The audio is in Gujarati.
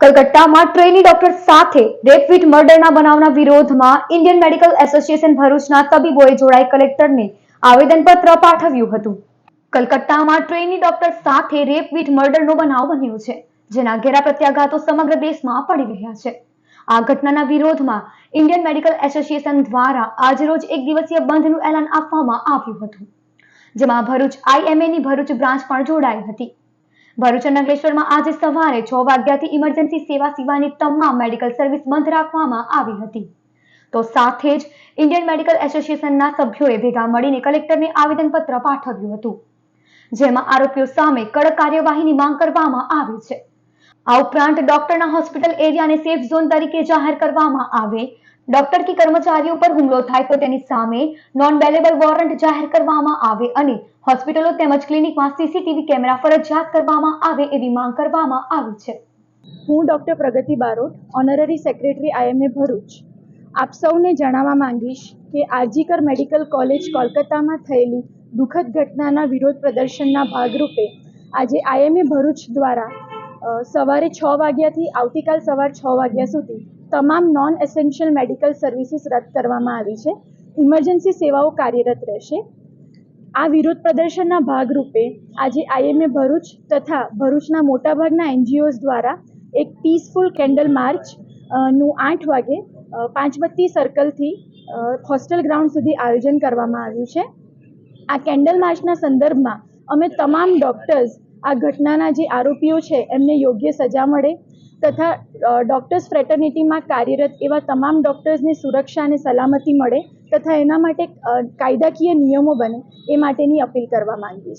કલકત્તામાં ટ્રેની ડોક્ટર સાથે રેપ વિથ મર્ડરના બનાવના વિરોધમાં ઇન્ડિયન મેડિકલ એસોસિએશન ભરૂચના તબીબોએ જોડાઈ કલેક્ટરને આવેદનપત્ર પાઠવ્યું હતું. કલકત્તામાં ટ્રેની ડોક્ટર સાથે રેપ વિથ મર્ડરનો બનાવ બન્યો છે, જેના ઘેરા પ્રત્યાઘાતો સમગ્ર દેશમાં પડી રહ્યા છે. આ ઘટનાના વિરોધમાં ઇન્ડિયન મેડિકલ એસોસિએશન દ્વારા આજરોજ એક દિવસીય બંધનું એલાન આપવામાં આવ્યું હતું, જેમાં ભરૂચ આઈએમએની ભરૂચ બ્રાન્ચ પણ જોડાઈ હતી. ભરૂચ નગલેશ્વરમાં આજે સવારે છ વાગ્યાથી ઇમરજન્સી સેવા સિવાયની તમામ મેડિકલ સર્વિસ બંધ રાખવામાં આવી હતી. તો સાથે જ ઇન્ડિયન મેડિકલ એસોસિએશનના સભ્યોએ ભેગા મળીને કલેક્ટરને આવેદનપત્ર પાઠવ્યું હતું. જેમાં આરોપીઓ સામે કડક કાર્યવાહીની માંગ કરવામાં આવી છે. આ ઉપરાંત ડોક્ટરના હોસ્પિટલ એરિયાને સેફ ઝોન તરીકે જાહેર કરવામાં આવે. ડોક્ટર કે કર્મચારીઓ પર હુમલો થાય તો તેની સામે નોન બેલેબલ વોરંટ જાહેર કરવામાં આવે અને હોસ્પિટલો તેમજ ક્લિનિકમાં સીસીટીવી કેમેરા ફરજિયાત કરવામાં આવે એવી માંગ કરવામાં આવી છે. હું doctor Pragati Barot honorary secretary IMA Bharuch. આપ સૌને જણાવવા માંગીશ કે આરજીકર મેડિકલ કોલેજ કોલકાતામાં થયેલી દુઃખદ ઘટનાના વિરોધ પ્રદર્શનના ભાગરૂપે આજે આઈએમએ ભરૂચ દ્વારા સવારે છ વાગ્યાથી આવતીકાલ સવાર છ વાગ્યા સુધી તમામ નોન એસેન્શિયલ મેડિકલ સર્વિસીસ રદ કરવામાં આવી છે. ઇમરજન્સી સેવાઓ કાર્યરત રહેશે. આ વિરોધ પ્રદર્શનના ભાગરૂપે આજે આઈએમએ ભરૂચ તથા ભરૂચના મોટાભાગના એનજીઓઝ દ્વારા એક પીસફુલ કેન્ડલ માર્ચનું આઠ વાગે પાંચબત્તી સર્કલથી હોસ્ટેલ ગ્રાઉન્ડ સુધી આયોજન કરવામાં આવ્યું છે. આ કેન્ડલ માર્ચના સંદર્ભમાં અમે તમામ ડૉક્ટર્સ આ ઘટનાના જે આરોપીઓ છે, એમને યોગ્ય સજા મળે તથા ડૉક્ટર્સ ફ્રેટર્નિટીમાં કાર્યરત એવા તમામ ડૉક્ટર્સને સુરક્ષા અને સલામતી મળે તથા એના માટે કાયદાકીય નિયમો બને એ માટેની અપીલ કરવા માંગીએ છીએ.